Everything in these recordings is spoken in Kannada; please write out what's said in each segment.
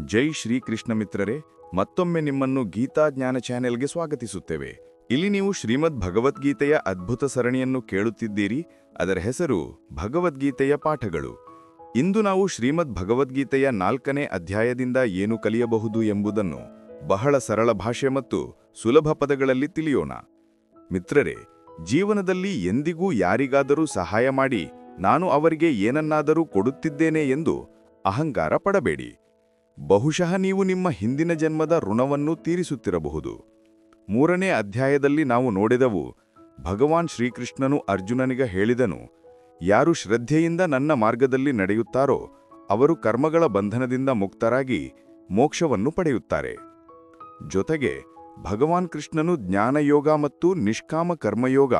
ಜೈ ಶ್ರೀಕೃಷ್ಣ ಮಿತ್ರರೇ, ಮತ್ತೊಮ್ಮೆ ನಿಮ್ಮನ್ನು ಗೀತಾ ಜ್ಞಾನ ಚಾನೆಲ್ಗೆ ಸ್ವಾಗತಿಸುತ್ತೇವೆ. ಇಲ್ಲಿ ನೀವು ಶ್ರೀಮದ್ ಭಗವದ್ಗೀತೆಯ ಅದ್ಭುತ ಸರಣಿಯನ್ನು ಕೇಳುತ್ತಿದ್ದೀರಿ, ಅದರ ಹೆಸರು ಭಗವದ್ಗೀತೆಯ ಪಾಠಗಳು. ಇಂದು ನಾವು ಶ್ರೀಮದ್ ಭಗವದ್ಗೀತೆಯ ನಾಲ್ಕನೇ ಅಧ್ಯಾಯದಿಂದ ಏನು ಕಲಿಯಬಹುದು ಎಂಬುದನ್ನು ಬಹಳ ಸರಳ ಭಾಷೆ ಮತ್ತು ಸುಲಭ ಪದಗಳಲ್ಲಿ ತಿಳಿಯೋಣ. ಮಿತ್ರರೇ, ಜೀವನದಲ್ಲಿ ಎಂದಿಗೂ ಯಾರಿಗಾದರೂ ಸಹಾಯ ಮಾಡಿ ನಾನು ಅವರಿಗೆ ಏನನ್ನಾದರೂ ಕೊಡುತ್ತಿದ್ದೇನೆ ಎಂದು ಅಹಂಕಾರ ಪಡಬೇಡಿ. ಬಹುಶಃ ನೀವು ನಿಮ್ಮ ಹಿಂದಿನ ಜನ್ಮದ ಋಣವನ್ನು ತೀರಿಸುತ್ತಿರಬಹುದು. ಮೂರನೇ ಅಧ್ಯಾಯದಲ್ಲಿ ನಾವು ನೋಡಿದವು, ಭಗವಾನ್ ಶ್ರೀಕೃಷ್ಣನು ಅರ್ಜುನನಿಗೆ ಹೇಳಿದನು, ಯಾರು ಶ್ರದ್ಧೆಯಿಂದ ನನ್ನ ಮಾರ್ಗದಲ್ಲಿ ನಡೆಯುತ್ತಾರೋ, ಅವರು ಕರ್ಮಗಳ ಬಂಧನದಿಂದ ಮುಕ್ತರಾಗಿ ಮೋಕ್ಷವನ್ನು ಪಡೆಯುತ್ತಾರೆ. ಜೊತೆಗೆ, ಭಗವಾನ್ ಕೃಷ್ಣನು ಜ್ಞಾನಯೋಗ ಮತ್ತು ನಿಷ್ಕಾಮ ಕರ್ಮಯೋಗ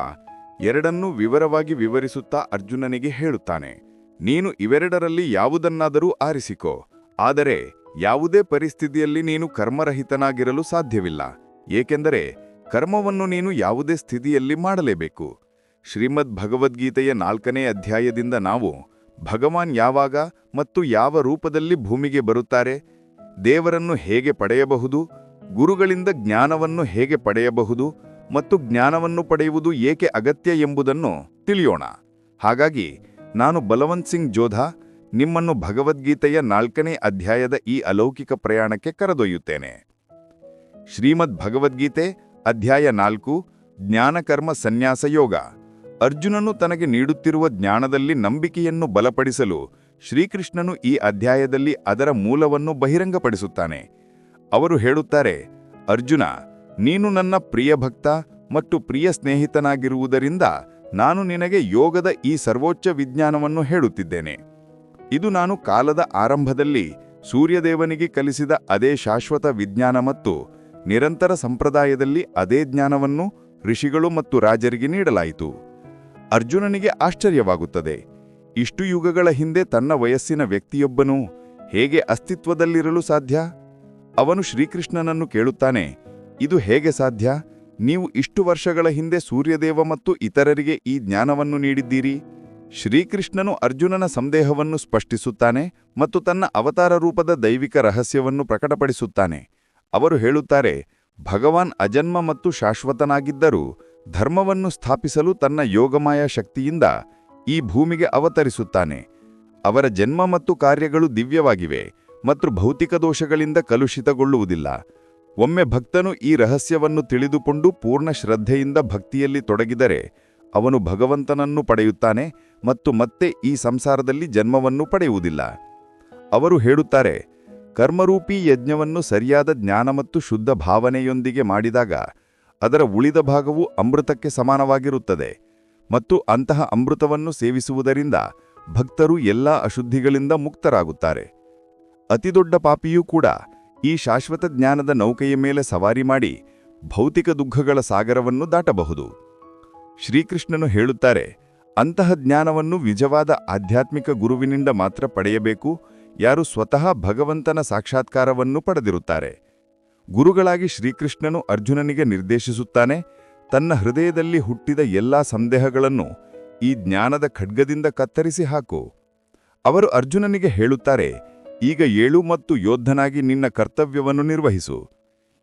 ಎರಡನ್ನೂ ವಿವರವಾಗಿ ವಿವರಿಸುತ್ತಾ ಅರ್ಜುನನಿಗೆ ಹೇಳುತ್ತಾನೆ, ನೀನು ಇವೆರಡರಲ್ಲಿ ಯಾವುದನ್ನಾದರೂ ಆರಿಸಿಕೋ, ಆದರೆ ಯಾವುದೇ ಪರಿಸ್ಥಿತಿಯಲ್ಲಿ ನೀನು ಕರ್ಮರಹಿತನಾಗಿರಲು ಸಾಧ್ಯವಿಲ್ಲ. ಏಕೆಂದರೆ ಕರ್ಮವನ್ನು ನೀನು ಯಾವುದೇ ಸ್ಥಿತಿಯಲ್ಲಿ ಮಾಡಲೇಬೇಕು. ಶ್ರೀಮದ್ ಭಗವದ್ಗೀತೆಯ ನಾಲ್ಕನೇ ಅಧ್ಯಾಯದಿಂದ ನಾವು ಭಗವಾನ್ ಯಾವಾಗ ಮತ್ತು ಯಾವ ರೂಪದಲ್ಲಿ ಭೂಮಿಗೆ ಬರುತ್ತಾರೆ, ದೇವರನ್ನು ಹೇಗೆ ಪಡೆಯಬಹುದು, ಗುರುಗಳಿಂದ ಜ್ಞಾನವನ್ನು ಹೇಗೆ ಪಡೆಯಬಹುದು ಮತ್ತು ಜ್ಞಾನವನ್ನು ಪಡೆಯುವುದು ಏಕೆ ಅಗತ್ಯ ಎಂಬುದನ್ನು ತಿಳಿಯೋಣ. ಹಾಗಾಗಿ ನಾನು ಬಲವಂತ್ ಸಿಂಗ್ ಜೋಧಾ ನಿಮ್ಮನ್ನು ಭಗವದ್ಗೀತೆಯ ನಾಲ್ಕನೇ ಅಧ್ಯಾಯದ ಈ ಅಲೌಕಿಕ ಪ್ರಯಾಣಕ್ಕೆ ಕರೆದೊಯ್ಯುತ್ತೇನೆ. ಶ್ರೀಮದ್ ಭಗವದ್ಗೀತೆ, ಅಧ್ಯಾಯ ನಾಲ್ಕು, ಜ್ಞಾನಕರ್ಮ ಸನ್ಯಾಸ ಯೋಗ. ಅರ್ಜುನನು ತನಗೆ ನೀಡುತ್ತಿರುವ ಜ್ಞಾನದಲ್ಲಿ ನಂಬಿಕೆಯನ್ನು ಬಲಪಡಿಸಲು ಶ್ರೀಕೃಷ್ಣನು ಈ ಅಧ್ಯಾಯದಲ್ಲಿ ಅದರ ಮೂಲವನ್ನು ಬಹಿರಂಗಪಡಿಸುತ್ತಾನೆ. ಅವರು ಹೇಳುತ್ತಾರೆ, ಅರ್ಜುನ, ನೀನು ನನ್ನ ಪ್ರಿಯ ಭಕ್ತ ಮತ್ತು ಪ್ರಿಯ ಸ್ನೇಹಿತನಾಗಿರುವುದರಿಂದ ನಾನು ನಿನಗೆ ಯೋಗದ ಈ ಸರ್ವೋಚ್ಚ ವಿಜ್ಞಾನವನ್ನು ಹೇಳುತ್ತಿದ್ದೇನೆ. ಇದು ನಾನು ಕಾಲದ ಆರಂಭದಲ್ಲಿ ಸೂರ್ಯದೇವನಿಗೆ ಕಲಿಸಿದ ಅದೇ ಶಾಶ್ವತ ವಿಜ್ಞಾನ ಮತ್ತು ನಿರಂತರ ಸಂಪ್ರದಾಯದಲ್ಲಿ ಅದೇ ಜ್ಞಾನವನ್ನು ಋಷಿಗಳು ಮತ್ತು ರಾಜರಿಗೆ ನೀಡಲಾಯಿತು. ಅರ್ಜುನನಿಗೆ ಆಶ್ಚರ್ಯವಾಗುತ್ತದೆ. ಇಷ್ಟು ಯುಗಗಳ ಹಿಂದೆ ತನ್ನ ವಯಸ್ಸಿನ ವ್ಯಕ್ತಿಯೊಬ್ಬನು ಹೇಗೆ ಅಸ್ತಿತ್ವದಲ್ಲಿರಲು ಸಾಧ್ಯ? ಅವನು ಶ್ರೀಕೃಷ್ಣನನ್ನು ಕೇಳುತ್ತಾನೆ, ಇದು ಹೇಗೆ ಸಾಧ್ಯ? ನೀವು ಇಷ್ಟು ವರ್ಷಗಳ ಹಿಂದೆ ಸೂರ್ಯದೇವ ಮತ್ತು ಇತರರಿಗೆ ಈ ಜ್ಞಾನವನ್ನು ನೀಡಿದ್ದೀರಿ? ಶ್ರೀಕೃಷ್ಣನು ಅರ್ಜುನನ ಸಂದೇಹವನ್ನು ಸ್ಪಷ್ಟಿಸುತ್ತಾನೆ ಮತ್ತು ತನ್ನ ಅವತಾರ ರೂಪದ ದೈವಿಕ ರಹಸ್ಯವನ್ನು ಪ್ರಕಟಪಡಿಸುತ್ತಾನೆ. ಅವರು ಹೇಳುತ್ತಾರೆ, ಭಗವಾನ್ ಅಜನ್ಮ ಮತ್ತು ಶಾಶ್ವತನಾಗಿದ್ದರೂ ಧರ್ಮವನ್ನು ಸ್ಥಾಪಿಸಲು ತನ್ನ ಯೋಗಮಾಯ ಶಕ್ತಿಯಿಂದ ಈ ಭೂಮಿಗೆ ಅವತರಿಸುತ್ತಾನೆ. ಅವರ ಜನ್ಮ ಮತ್ತು ಕಾರ್ಯಗಳು ದಿವ್ಯವಾಗಿವೆ ಮತ್ತು ಭೌತಿಕ ದೋಷಗಳಿಂದ ಕಲುಷಿತಗೊಳ್ಳುವುದಿಲ್ಲ. ಒಮ್ಮೆ ಭಕ್ತನು ಈ ರಹಸ್ಯವನ್ನು ತಿಳಿದುಕೊಂಡು ಪೂರ್ಣ ಶ್ರದ್ಧೆಯಿಂದ ಭಕ್ತಿಯಲ್ಲಿ ತೊಡಗಿದರೆ ಅವನು ಭಗವಂತನನ್ನು ಪಡೆಯುತ್ತಾನೆ ಮತ್ತು ಮತ್ತೆ ಈ ಸಂಸಾರದಲ್ಲಿ ಜನ್ಮವನ್ನು ಪಡೆಯುವುದಿಲ್ಲ. ಅವರು ಹೇಳುತ್ತಾರೆ, ಕರ್ಮರೂಪಿ ಯಜ್ಞವನ್ನು ಸರಿಯಾದ ಜ್ಞಾನ ಮತ್ತು ಶುದ್ಧ ಭಾವನೆಯೊಂದಿಗೆ ಮಾಡಿದಾಗ ಅದರ ಉಳಿದ ಭಾಗವು ಅಮೃತಕ್ಕೆ ಸಮಾನವಾಗಿರುತ್ತದೆ ಮತ್ತು ಅಂತಹ ಅಮೃತವನ್ನು ಸೇವಿಸುವುದರಿಂದ ಭಕ್ತರು ಎಲ್ಲಾ ಅಶುದ್ಧಿಗಳಿಂದ ಮುಕ್ತರಾಗುತ್ತಾರೆ. ಅತಿದೊಡ್ಡ ಪಾಪಿಯೂ ಕೂಡ ಈ ಶಾಶ್ವತ ಜ್ಞಾನದ ನೌಕೆಯ ಮೇಲೆ ಸವಾರಿ ಮಾಡಿ ಭೌತಿಕ ದುಃಖಗಳ ಸಾಗರವನ್ನು ದಾಟಬಹುದು. ಶ್ರೀಕೃಷ್ಣನು ಹೇಳುತ್ತಾರೆ ಅಂತಹ ಜ್ಞಾನವನ್ನು ನಿಜವಾದ ಆಧ್ಯಾತ್ಮಿಕ ಗುರುವಿನಿಂದ ಮಾತ್ರ ಪಡೆಯಬೇಕು. ಯಾರು ಸ್ವತಃ ಭಗವಂತನ ಸಾಕ್ಷಾತ್ಕಾರವನ್ನು ಪಡೆದಿರುತ್ತಾರೆ. ಗುರುಗಳಾಗಿ ಶ್ರೀಕೃಷ್ಣನು ಅರ್ಜುನನಿಗೆ ನಿರ್ದೇಶಿಸುತ್ತಾನೆ. ತನ್ನ ಹೃದಯದಲ್ಲಿ ಹುಟ್ಟಿದ ಎಲ್ಲಾ ಸಂದೇಹಗಳನ್ನು ಈ ಜ್ಞಾನದ ಖಡ್ಗದಿಂದ ಕತ್ತರಿಸಿ ಹಾಕು. ಅವರು ಅರ್ಜುನನಿಗೆ ಹೇಳುತ್ತಾರೆ, ಈಗ ಏಳು ಮತ್ತು ಯೋಧನಾಗಿ ನಿನ್ನ ಕರ್ತವ್ಯವನ್ನು ನಿರ್ವಹಿಸು.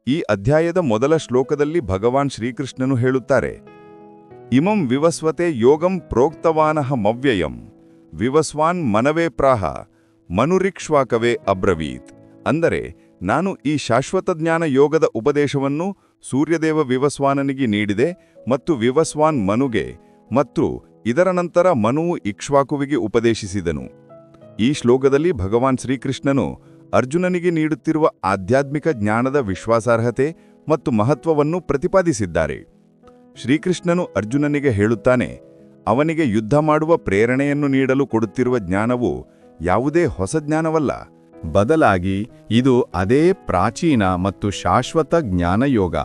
ಈ ಅಧ್ಯಾಯದ ಮೊದಲ ಶ್ಲೋಕದಲ್ಲಿ ಭಗವಾನ್ ಶ್ರೀಕೃಷ್ಣನು ಹೇಳುತ್ತಾರೆ ಇಮಂ ವಿವಸ್ವತೆ ಯೋಗಂ ಪ್ರೋಕ್ತವಾನಃ ಮವ್ಯಯಂ. ವಿವಸ್ವಾನ್ ಮನವೇ ಪ್ರಾಹ, ಮನುರಿಕ್ಷ್ವಾಕವೇ ಅಬ್ರವೀತ್. ಅಂದರೆ, ನಾನು ಈ ಶಾಶ್ವತ ಜ್ಞಾನ ಯೋಗದ ಉಪದೇಶವನ್ನು ಸೂರ್ಯದೇವ ವಿವಸ್ವಾನನಿಗೆ ನೀಡಿದೆ ಮತ್ತು ವಿವಸ್ವಾನ್ ಮನುಗೆ ಮತ್ತು ಇದರ ನಂತರ ಮನುವು ಇಕ್ಷ್ವಾಕುವಿಗೆ ಉಪದೇಶಿಸಿದನು. ಈ ಶ್ಲೋಕದಲ್ಲಿ ಭಗವಾನ್ ಶ್ರೀಕೃಷ್ಣನು ಅರ್ಜುನನಿಗೆ ನೀಡುತ್ತಿರುವ ಆಧ್ಯಾತ್ಮಿಕ ಜ್ಞಾನದ ವಿಶ್ವಾಸಾರ್ಹತೆ ಮತ್ತು ಮಹತ್ವವನ್ನು ಪ್ರತಿಪಾದಿಸಿದ್ದಾರೆ. ಶ್ರೀಕೃಷ್ಣನು ಅರ್ಜುನನಿಗೆ ಹೇಳುತ್ತಾನೆ, ಅವನಿಗೆ ಯುದ್ಧ ಮಾಡುವ ಪ್ರೇರಣೆಯನ್ನು ನೀಡಲು ಕೊಡುತ್ತಿರುವ ಜ್ಞಾನವು ಯಾವುದೇ ಹೊಸ ಜ್ಞಾನವಲ್ಲ. ಬದಲಾಗಿ ಇದು ಅದೇ ಪ್ರಾಚೀನ ಮತ್ತು ಶಾಶ್ವತ ಜ್ಞಾನಯೋಗ.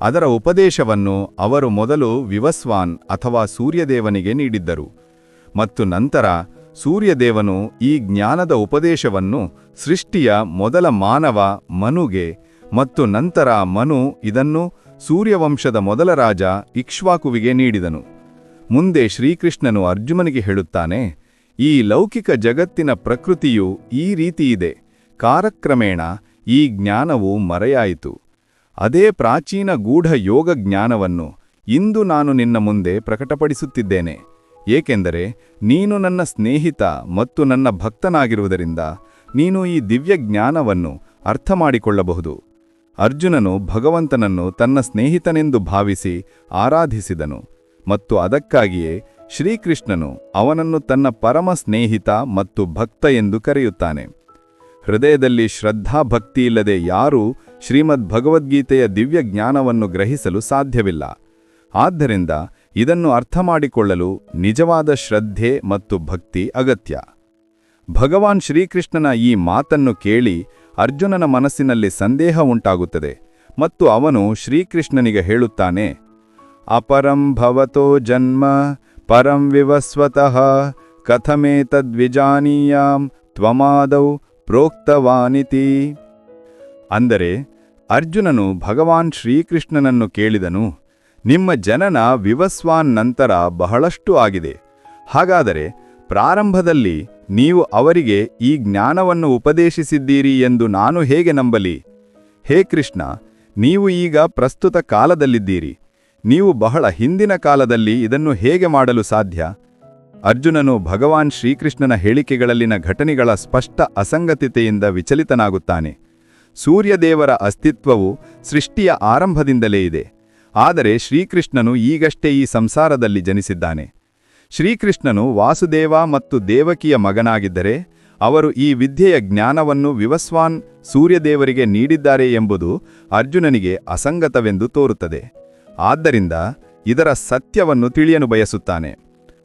ಅದರ ಉಪದೇಶವನ್ನು ಅವರು ಮೊದಲು ವಿವಸ್ವಾನ್ ಅಥವಾ ಸೂರ್ಯದೇವನಿಗೆ ನೀಡಿದ್ದರು. ಮತ್ತು ನಂತರ ಸೂರ್ಯದೇವನು ಈ ಜ್ಞಾನದ ಉಪದೇಶವನ್ನು ಸೃಷ್ಟಿಯ ಮೊದಲ ಮಾನವ ಮನುಗೆ ಮತ್ತು ನಂತರ ಮನು ಇದನ್ನು ಸೂರ್ಯವಂಶದ ಮೊದಲ ರಾಜ ಇಕ್ಷ್ವಾಕುವಿಗೆ ನೀಡಿದನು. ಮುಂದೆ ಶ್ರೀಕೃಷ್ಣನು ಅರ್ಜುನನಿಗೆ ಹೇಳುತ್ತಾನೆ, ಈ ಲೌಕಿಕ ಜಗತ್ತಿನ ಪ್ರಕೃತಿಯು ಈ ರೀತಿಯಿದೆ ಕಾರಕ್ರಮೇಣ ಈ ಜ್ಞಾನವು ಮರೆಯಾಯಿತು. ಅದೇ ಪ್ರಾಚೀನ ಗೂಢ ಯೋಗ ಜ್ಞಾನವನ್ನು ಇಂದು ನಾನು ನಿನ್ನ ಮುಂದೆ ಪ್ರಕಟಪಡಿಸುತ್ತಿದ್ದೇನೆ. ಏಕೆಂದರೆ ನೀನು ನನ್ನ ಸ್ನೇಹಿತ ಮತ್ತು ನನ್ನ ಭಕ್ತನಾಗಿರುವುದರಿಂದ ನೀನು ಈ ದಿವ್ಯ ಜ್ಞಾನವನ್ನು ಅರ್ಥ ಮಾಡಿಕೊಳ್ಳಬಹುದು ಅರ್ಜುನನು ಭಗವಂತನನ್ನು ತನ್ನ ಸ್ನೇಹಿತನೆಂದು ಭಾವಿಸಿ ಆರಾಧಿಸಿದನು ಮತ್ತು ಅದಕ್ಕಾಗಿಯೇ ಶ್ರೀಕೃಷ್ಣನು ಅವನನ್ನು ತನ್ನ ಪರಮ ಸ್ನೇಹಿತ ಮತ್ತು ಭಕ್ತ ಎಂದು ಕರೆಯುತ್ತಾನೆ. ಹೃದಯದಲ್ಲಿ ಶ್ರದ್ಧಾಭಕ್ತಿಯಿಲ್ಲದೆ ಯಾರೂ ಶ್ರೀಮದ್ ಭಗವದ್ಗೀತೆಯ ದಿವ್ಯ ಜ್ಞಾನವನ್ನು ಗ್ರಹಿಸಲು ಸಾಧ್ಯವಿಲ್ಲ. ಆದ್ದರಿಂದ ಇದನ್ನು ಅರ್ಥ ಮಾಡಿಕೊಳ್ಳಲು ನಿಜವಾದ ಶ್ರದ್ಧೆ ಮತ್ತು ಭಕ್ತಿ ಅಗತ್ಯ. ಭಗವಾನ್ ಶ್ರೀಕೃಷ್ಣನ ಈ ಮಾತನ್ನು ಕೇಳಿ ಅರ್ಜುನನ ಮನಸ್ಸಿನಲ್ಲಿ ಸಂದೇಹ ಉಂಟಾಗುತ್ತದೆ ಮತ್ತು ಅವನು ಶ್ರೀಕೃಷ್ಣನಿಗೆ ಹೇಳುತ್ತಾನೆ, ಅಪರಂ ಭವತೋ ಜನ್ಮ, ಪರಂ ವಿವಸ್ವತಃ ಕಥಮೇತದ್ವಿಜಾನೀಯಾಂ ತ್ವಮಾದೌ ಪ್ರೋಕ್ತವಾನಿತಿ. ಅಂದರೆ ಅರ್ಜುನನು ಭಗವಾನ್ ಶ್ರೀಕೃಷ್ಣನನ್ನು ಕೇಳಿದನು, ನಿಮ್ಮ ಜನನ ವಿವಸ್ವಾನ್ ನಂತರ ಬಹಳಷ್ಟು ಆಗಿದೆ. ಹಾಗಾದರೆ ಪ್ರಾರಂಭದಲ್ಲಿ ನೀವು ಅವರಿಗೆ ಈ ಜ್ಞಾನವನ್ನು ಉಪದೇಶಿಸಿದ್ದೀರಿ ಎಂದು ನಾನು ಹೇಗೆ ನಂಬಲಿ? ಹೇ ಕೃಷ್ಣ, ನೀವು ಈಗ ಪ್ರಸ್ತುತ ಕಾಲದಲ್ಲಿದ್ದೀರಿ. ನೀವು ಬಹಳ ಹಿಂದಿನ ಕಾಲದಲ್ಲಿ ಇದನ್ನು ಹೇಗೆ ಮಾಡಲು ಸಾಧ್ಯ? ಅರ್ಜುನನು ಭಗವಾನ್ ಶ್ರೀಕೃಷ್ಣನ ಹೇಳಿಕೆಗಳಲ್ಲಿನ ಘಟನೆಗಳ ಸ್ಪಷ್ಟ ಅಸಂಗತತೆಯಿಂದ ವಿಚಲಿತನಾಗುತ್ತಾನೆ. ಸೂರ್ಯದೇವರ ಅಸ್ತಿತ್ವವು ಸೃಷ್ಟಿಯ ಆರಂಭದಿಂದಲೇ ಇದೆ. ಆದರೆ ಶ್ರೀಕೃಷ್ಣನು ಈಗಷ್ಟೇ ಈ ಸಂಸಾರದಲ್ಲಿ ಜನಿಸಿದ್ದಾನೆ. ಶ್ರೀಕೃಷ್ಣನು ವಾಸುದೇವ ಮತ್ತು ದೇವಕಿಯ ಮಗನಾಗಿದ್ದರೆ, ಅವರು ಈ ವಿದ್ಯೆಯ ಜ್ಞಾನವನ್ನು ವಿವಸ್ವಾನ್ ಸೂರ್ಯದೇವರಿಗೆ ನೀಡಿದ್ದಾರೆ ಎಂಬುದು ಅರ್ಜುನನಿಗೆ ಅಸಂಗತವೆಂದು ತೋರುತ್ತದೆ. ಆದ್ದರಿಂದ ಇದರ ಸತ್ಯವನ್ನು ತಿಳಿಯಲು ಬಯಸುತ್ತಾನೆ.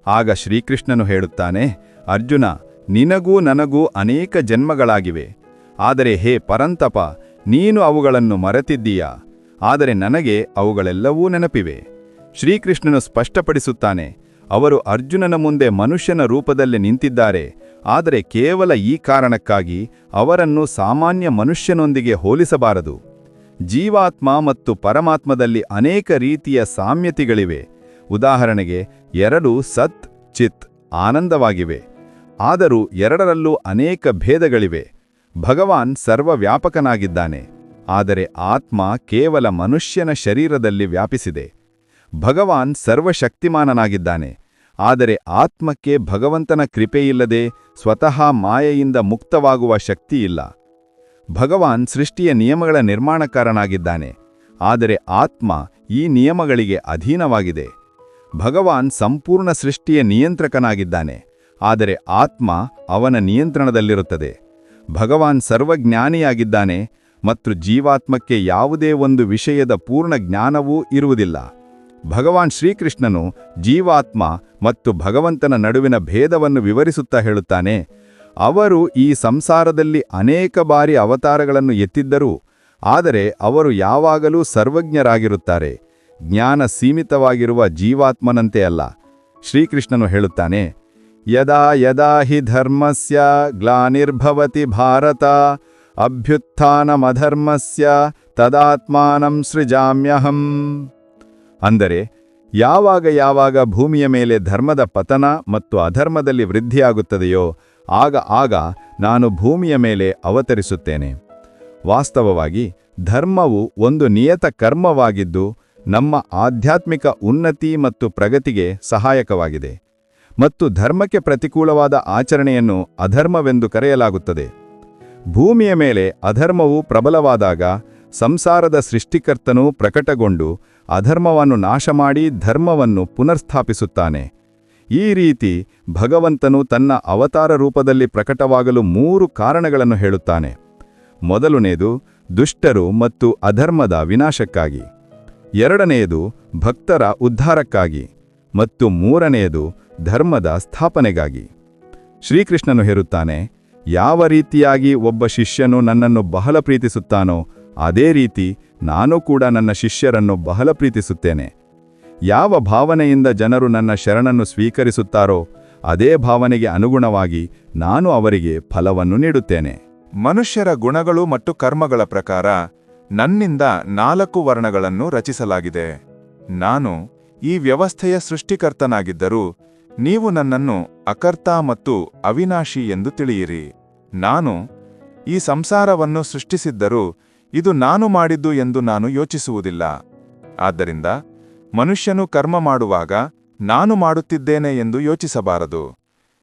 ಆಗ ಶ್ರೀಕೃಷ್ಣನು ಹೇಳುತ್ತಾನೆ, ಅರ್ಜುನ, ನಿನಗೂ ನನಗೂ ಅನೇಕ ಜನ್ಮಗಳಾಗಿವೆ. ಆದರೆ ಹೇ ಪರಂತಪ, ನೀನು ಅವುಗಳನ್ನು ಮರೆತಿದ್ದೀಯಾ? ಆದರೆ ನನಗೆ ಅವುಗಳೆಲ್ಲವೂ ನೆನಪಿವೆ. ಶ್ರೀಕೃಷ್ಣನು ಸ್ಪಷ್ಟಪಡಿಸುತ್ತಾನೆ ಅವರು ಅರ್ಜುನನ ಮುಂದೆ ಮನುಷ್ಯನ ರೂಪದಲ್ಲಿ ನಿಂತಿದ್ದಾರೆ. ಆದರೆ ಕೇವಲ ಈ ಕಾರಣಕ್ಕಾಗಿ ಅವರನ್ನು ಸಾಮಾನ್ಯ ಮನುಷ್ಯನೊಂದಿಗೆ ಹೋಲಿಸಬಾರದು. ಜೀವಾತ್ಮ ಮತ್ತು ಪರಮಾತ್ಮದಲ್ಲಿ ಅನೇಕ ರೀತಿಯ ಸಾಮ್ಯತೆಗಳಿವೆ. ಉದಾಹರಣೆಗೆ, ಎರಡು ಸತ್, ಚಿತ್, ಆನಂದವಾಗಿವೆ. ಆದರೂ ಎರಡರಲ್ಲೂ ಅನೇಕ ಭೇದಗಳಿವೆ. ಭಗವಾನ್ ಸರ್ವವ್ಯಾಪಕನಾಗಿದ್ದಾನೆ. ಆದರೆ ಆತ್ಮ ಕೇವಲ ಮನುಷ್ಯನ ಶರೀರದಲ್ಲಿ ವ್ಯಾಪಿಸಿದೆ. ಭಗವಾನ್ ಸರ್ವಶಕ್ತಿಮಾನನಾಗಿದ್ದಾನೆ. ಆದರೆ ಆತ್ಮಕ್ಕೆ ಭಗವಂತನ ಕೃಪೆಯಿಲ್ಲದೆ ಸ್ವತಃ ಮಾಯೆಯಿಂದ ಮುಕ್ತವಾಗುವ ಶಕ್ತಿಯಿಲ್ಲ ಭಗವಾನ್ ಸೃಷ್ಟಿಯ ನಿಯಮಗಳ ನಿರ್ಮಾಣಕಾರನಾಗಿದ್ದಾನೆ. ಆದರೆ ಆತ್ಮ ಈ ನಿಯಮಗಳಿಗೆ ಅಧೀನವಾಗಿದೆ. ಭಗವಾನ್ ಸಂಪೂರ್ಣ ಸೃಷ್ಟಿಯ ನಿಯಂತ್ರಕನಾಗಿದ್ದಾನೆ. ಆದರೆ ಆತ್ಮ ಅವನ ನಿಯಂತ್ರಣದಲ್ಲಿರುತ್ತದೆ. ಭಗವಾನ್ ಸರ್ವಜ್ಞಾನಿಯಾಗಿದ್ದಾನೆ ಮತ್ತು ಜೀವಾತ್ಮಕ್ಕೆ ಯಾವುದೇ ಒಂದು ವಿಷಯದ ಪೂರ್ಣ ಜ್ಞಾನವೂ ಇರುವುದಿಲ್ಲ. ಭಗವಾನ್ ಶ್ರೀಕೃಷ್ಣನು ಜೀವಾತ್ಮ ಮತ್ತು ಭಗವಂತನ ನಡುವಿನ ಭೇದವನ್ನು ವಿವರಿಸುತ್ತಾ ಹೇಳುತ್ತಾನೆ, ಅವರು ಈ ಸಂಸಾರದಲ್ಲಿ ಅನೇಕ ಬಾರಿ ಅವತಾರಗಳನ್ನು ಎತ್ತಿದ್ದರು, ಆದರೆ ಅವರು ಯಾವಾಗಲೂ ಸರ್ವಜ್ಞರಾಗಿರುತ್ತಾರೆ, ಜ್ಞಾನ ಸೀಮಿತವಾಗಿರುವ ಜೀವಾತ್ಮನಂತೆ ಅಲ್ಲ. ಶ್ರೀಕೃಷ್ಣನು ಹೇಳುತ್ತಾನೆ, ಯದಾ ಯದಾ ಹಿ ಧರ್ಮಸ್ಯ ಗ್ಲಾನಿರ್ಭವತಿ ಭಾರತ, ಅಭ್ಯುತ್ಥಾನಮಧರ್ಮಸ್ಯ ತದಾತ್ಮಾನಂ ಸೃಜಾಮ್ಯಹಂ. ಅಂದರೆ, ಯಾವಾಗ ಯಾವಾಗ ಭೂಮಿಯ ಮೇಲೆ ಧರ್ಮದ ಪತನ ಮತ್ತು ಅಧರ್ಮದಲ್ಲಿ ವೃದ್ಧಿಯಾಗುತ್ತದೆಯೋ, ಆಗ ಆಗ ನಾನು ಭೂಮಿಯ ಮೇಲೆ ಅವತರಿಸುತ್ತೇನೆ. ವಾಸ್ತವವಾಗಿ, ಧರ್ಮವು ಒಂದು ನಿಯತ ಕರ್ಮವಾಗಿದ್ದು, ನಮ್ಮ ಆಧ್ಯಾತ್ಮಿಕ ಉನ್ನತಿ ಮತ್ತು ಪ್ರಗತಿಗೆ ಸಹಾಯಕವಾಗಿದೆ ಮತ್ತು ಧರ್ಮಕ್ಕೆ ಪ್ರತಿಕೂಲವಾದ ಆಚರಣೆಯನ್ನು ಅಧರ್ಮವೆಂದು ಕರೆಯಲಾಗುತ್ತದೆ. ಭೂಮಿಯ ಮೇಲೆ ಅಧರ್ಮವು ಪ್ರಬಲವಾದಾಗ ಸಂಸಾರದ ಸೃಷ್ಟಿಕರ್ತನು ಪ್ರಕಟಗೊಂಡು ಅಧರ್ಮವನ್ನು ನಾಶ ಮಾಡಿ ಧರ್ಮವನ್ನು ಪುನರ್ಸ್ಥಾಪಿಸುತ್ತಾನೆ. ಈ ರೀತಿ ಭಗವಂತನು ತನ್ನ ಅವತಾರ ರೂಪದಲ್ಲಿ ಪ್ರಕಟವಾಗಲು ಮೂರು ಕಾರಣಗಳನ್ನು ಹೇಳುತ್ತಾನೆ. ಮೊದಲನೆಯದು, ದುಷ್ಟರು ಮತ್ತು ಅಧರ್ಮದ ವಿನಾಶಕ್ಕಾಗಿ. ಎರಡನೆಯದು, ಭಕ್ತರ ಉದ್ಧಾರಕ್ಕಾಗಿ. ಮತ್ತು ಮೂರನೆಯದು, ಧರ್ಮದ ಸ್ಥಾಪನೆಗಾಗಿ. ಶ್ರೀಕೃಷ್ಣನು ಹೇರುತ್ತಾನೆ, ಯಾವ ರೀತಿಯಾಗಿ ಒಬ್ಬ ಶಿಷ್ಯನು ನನ್ನನ್ನು ಬಹಳ ಪ್ರೀತಿಸುತ್ತಾನೋ ಅದೇ ರೀತಿ ನಾನು ಕೂಡ ನನ್ನ ಶಿಷ್ಯರನ್ನು ಬಹಳ ಪ್ರೀತಿಸುತ್ತೇನೆ. ಯಾವ ಭಾವನೆಯಿಂದ ಜನರು ನನ್ನ ಶರಣನ್ನು ಸ್ವೀಕರಿಸುತ್ತಾರೋ, ಅದೇ ಭಾವನೆಗೆ ಅನುಗುಣವಾಗಿ ನಾನು ಅವರಿಗೆ ಫಲವನ್ನು ನೀಡುತ್ತೇನೆ. ಮನುಷ್ಯರ ಗುಣಗಳು ಮತ್ತು ಕರ್ಮಗಳ ಪ್ರಕಾರ ನನ್ನಿಂದ ನಾಲ್ಕು ವರ್ಣಗಳನ್ನು ರಚಿಸಲಾಗಿದೆ. ನಾನು ಈ ವ್ಯವಸ್ಥೆಯ ಸೃಷ್ಟಿಕರ್ತನಾಗಿದ್ದರೂ ನೀವು ನನ್ನನ್ನು ಅಕರ್ತ ಮತ್ತು ಅವಿನಾಶಿ ಎಂದು ತಿಳಿಯಿರಿ. ನಾನು ಈ ಸಂಸಾರವನ್ನು ಸೃಷ್ಟಿಸಿದ್ದರೂ ಇದು ನಾನು ಮಾಡಿದ್ದು ಎಂದು ನಾನು ಯೋಚಿಸುವುದಿಲ್ಲ. ಆದ್ದರಿಂದ ಮನುಷ್ಯನು ಕರ್ಮ ಮಾಡುವಾಗ ನಾನು ಮಾಡುತ್ತಿದ್ದೇನೆ ಎಂದು ಯೋಚಿಸಬಾರದು.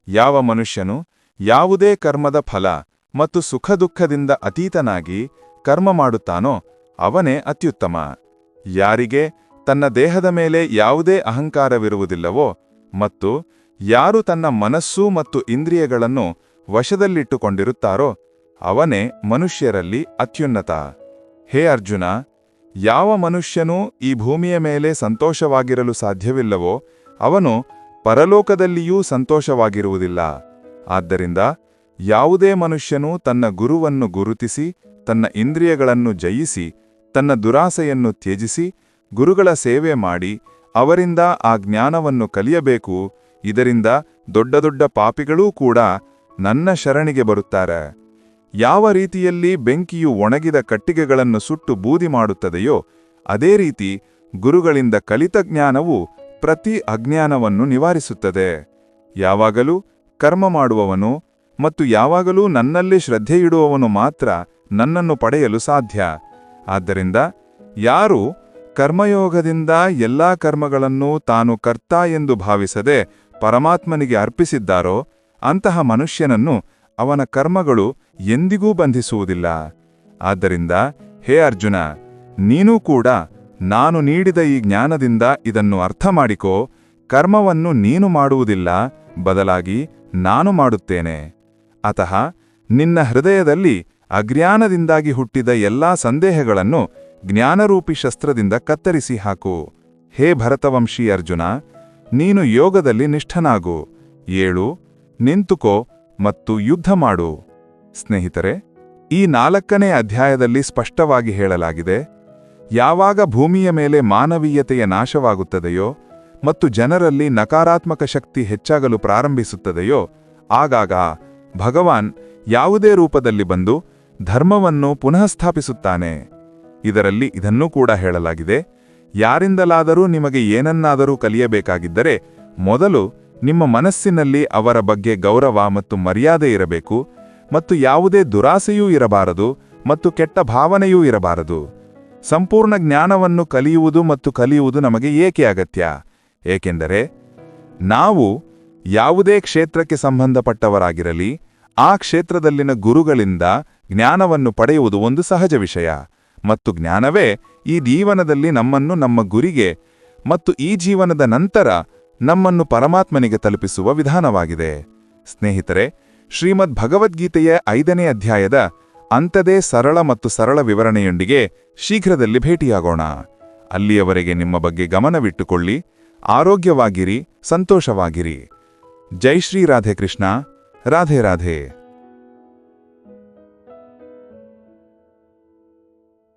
ಯಾವ ಮನುಷ್ಯನು ಯಾವುದೇ ಕರ್ಮದ ಫಲ ಮತ್ತು ಸುಖ ದುಃಖದಿಂದ ಅತೀತನಾಗಿ ಕರ್ಮ ಮಾಡುತ್ತಾನೋ ಅವನೇ ಅತ್ಯುತ್ತಮ. ಯಾರಿಗೆ ತನ್ನ ದೇಹದ ಮೇಲೆ ಯಾವುದೇ ಅಹಂಕಾರವಿರುವುದಿಲ್ಲವೋ ಮತ್ತು ಯಾರು ತನ್ನ ಮನಸ್ಸು ಮತ್ತು ಇಂದ್ರಿಯಗಳನ್ನು ವಶದಲ್ಲಿಟ್ಟುಕೊಂಡಿರುತ್ತಾರೋ ಅವನೇ ಮನುಷ್ಯರಲ್ಲಿ ಅತ್ಯುನ್ನತ. ಹೇ ಅರ್ಜುನ, ಯಾವ ಮನುಷ್ಯನೂ ಈ ಭೂಮಿಯ ಮೇಲೆ ಸಂತೋಷವಾಗಿರಲು ಸಾಧ್ಯವಿಲ್ಲವೋ ಅವನು ಪರಲೋಕದಲ್ಲಿಯೂ ಸಂತೋಷವಾಗಿರುವುದಿಲ್ಲ. ಆದ್ದರಿಂದ ಯಾವುದೇ ಮನುಷ್ಯನು ತನ್ನ ಗುರುವನ್ನು ಗುರುತಿಸಿ, ತನ್ನ ಇಂದ್ರಿಯಗಳನ್ನು ಜಯಿಸಿ, ತನ್ನ ದುರಾಸೆಯನ್ನು ತ್ಯಜಿಸಿ, ಗುರುಗಳ ಸೇವೆ ಮಾಡಿ, ಅವರಿಂದ ಆ ಜ್ಞಾನವನ್ನು ಕಲಿಯಬೇಕು. ಇದರಿಂದ ದೊಡ್ಡ ದೊಡ್ಡ ಪಾಪಿಗಳೂ ಕೂಡ ನನ್ನ ಶರಣಿಗೆ ಬರುತ್ತಾರೆ. ಯಾವ ರೀತಿಯಲ್ಲಿ ಬೆಂಕಿಯು ಒಣಗಿದ ಕಟ್ಟಿಗೆಗಳನ್ನು ಸುಟ್ಟು ಬೂದಿ ಮಾಡುತ್ತದೆಯೋ, ಅದೇ ರೀತಿ ಗುರುಗಳಿಂದ ಕಲಿತ ಜ್ಞಾನವು ಪ್ರತಿ ಅಜ್ಞಾನವನ್ನು ನಿವಾರಿಸುತ್ತದೆ. ಯಾವಾಗಲೂ ಕರ್ಮ ಮಾಡುವವನು ಮತ್ತು ಯಾವಾಗಲೂ ನನ್ನಲ್ಲಿ ಶ್ರದ್ಧೆಯಿಡುವವನು ಮಾತ್ರ ನನ್ನನ್ನು ಪಡೆಯಲು ಸಾಧ್ಯ. ಆದ್ದರಿಂದ ಯಾರು ಕರ್ಮಯೋಗದಿಂದ ಎಲ್ಲಾ ಕರ್ಮಗಳನ್ನು ತಾನು ಕರ್ತ ಎಂದು ಭಾವಿಸದೆ ಪರಮಾತ್ಮನಿಗೆ ಅರ್ಪಿಸಿದ್ದಾರೋ, ಅಂತಹ ಮನುಷ್ಯನನ್ನು ಅವನ ಕರ್ಮಗಳು ಎಂದಿಗೂ ಬಂಧಿಸುವುದಿಲ್ಲ. ಆದ್ದರಿಂದ, ಹೇ ಅರ್ಜುನ, ನೀನೂ ಕೂಡ ನಾನು ನೀಡಿದ ಈ ಜ್ಞಾನದಿಂದ ಇದನ್ನು ಅರ್ಥ ಮಾಡಿಕೋ ಕರ್ಮವನ್ನು ನೀನು ಮಾಡುವುದಿಲ್ಲ, ಬದಲಾಗಿ ನಾನು ಮಾಡುತ್ತೇನೆ. ಅತಃ, ನಿನ್ನ ಹೃದಯದಲ್ಲಿ ಅಜ್ಞಾನದಿಂದಾಗಿ ಹುಟ್ಟಿದ ಎಲ್ಲಾ ಸಂದೇಹಗಳನ್ನು ಜ್ಞಾನರೂಪಿ ಶಸ್ತ್ರದಿಂದ ಕತ್ತರಿಸಿ ಹಾಕು. ಹೇ ಭರತವಂಶಿ ಅರ್ಜುನ, ನೀನು ಯೋಗದಲ್ಲಿ ನಿಷ್ಠನಾಗು. ಏಳು, ನಿಂತುಕೋ ಮತ್ತು ಯುದ್ಧ ಮಾಡು. ಸ್ನೇಹಿತರೆ, ಈ ನಾಲ್ಕನೇ ಅಧ್ಯಾಯದಲ್ಲಿ ಸ್ಪಷ್ಟವಾಗಿ ಹೇಳಲಾಗಿದೆ, ಯಾವಾಗ ಭೂಮಿಯ ಮೇಲೆ ಮಾನವೀಯತೆಯ ನಾಶವಾಗುತ್ತದೆಯೋ ಮತ್ತು ಜನರಲ್ಲಿ ನಕಾರಾತ್ಮಕ ಶಕ್ತಿ ಹೆಚ್ಚಾಗಲು ಪ್ರಾರಂಭಿಸುತ್ತದೆಯೋ, ಆಗಾಗ ಭಗವಾನ್ ಯಾವುದೇ ರೂಪದಲ್ಲಿ ಬಂದು ಧರ್ಮವನ್ನು ಪುನಃ ಸ್ಥಾಪಿಸುತ್ತಾನೆ ಇದರಲ್ಲಿ ಇದನ್ನೂ ಕೂಡ ಹೇಳಲಾಗಿದೆ, ಯಾರಿಂದಲಾದರೂ ನಿಮಗೆ ಏನನ್ನಾದರೂ ಕಲಿಯಬೇಕಾಗಿದ್ದರೆ ಮೊದಲು ನಿಮ್ಮ ಮನಸ್ಸಿನಲ್ಲಿ ಅವರ ಬಗ್ಗೆ ಗೌರವ ಮತ್ತು ಮರ್ಯಾದೆ ಇರಬೇಕು ಮತ್ತು ಯಾವುದೇ ದುರಾಸೆಯೂ ಇರಬಾರದು ಮತ್ತು ಕೆಟ್ಟ ಭಾವನೆಯೂ ಇರಬಾರದು. ಸಂಪೂರ್ಣ ಜ್ಞಾನವನ್ನು ಕಲಿಯುವುದು ಮತ್ತು ಕಲಿಯುವುದು ನಮಗೆ ಏಕೆ ಅಗತ್ಯ? ಏಕೆಂದರೆ ನಾವು ಯಾವುದೇ ಕ್ಷೇತ್ರಕ್ಕೆ ಸಂಬಂಧಪಟ್ಟವರಾಗಿರಲಿ, ಆ ಕ್ಷೇತ್ರದಲ್ಲಿನ ಗುರುಗಳಿಂದ ಜ್ಞಾನವನ್ನು ಪಡೆಯುವುದು ಒಂದು ಸಹಜ ವಿಷಯ. ಮತ್ತು ಜ್ಞಾನವೇ ಈ ಜೀವನದಲ್ಲಿ ನಮ್ಮನ್ನು ನಮ್ಮ ಗುರಿಗೆ ಮತ್ತು ಈ ಜೀವನದ ನಂತರ ನಮ್ಮನ್ನು ಪರಮಾತ್ಮನಿಗೆ ತಲುಪಿಸುವ ವಿಧಾನವಾಗಿದೆ. ಸ್ನೇಹಿತರೆ, ಶ್ರೀಮದ್ ಭಗವದ್ಗೀತೆಯ ಐದನೇ ಅಧ್ಯಾಯದ ಅಂತದೇ ಸರಳ ಮತ್ತು ಸರಳ ವಿವರಣೆಯೊಂದಿಗೆ ಶೀಘ್ರದಲ್ಲಿ ಭೇಟಿಯಾಗೋಣ. ಅಲ್ಲಿಯವರೆಗೆ ನಿಮ್ಮ ಬಗ್ಗೆ ಗಮನವಿಟ್ಟುಕೊಳ್ಳಿ, ಆರೋಗ್ಯವಾಗಿರಿ, ಸಂತೋಷವಾಗಿರಿ. ಜೈ ಶ್ರೀ ರಾಧೆ ಕೃಷ್ಣ, ರಾಧೆ ರಾಧೆ.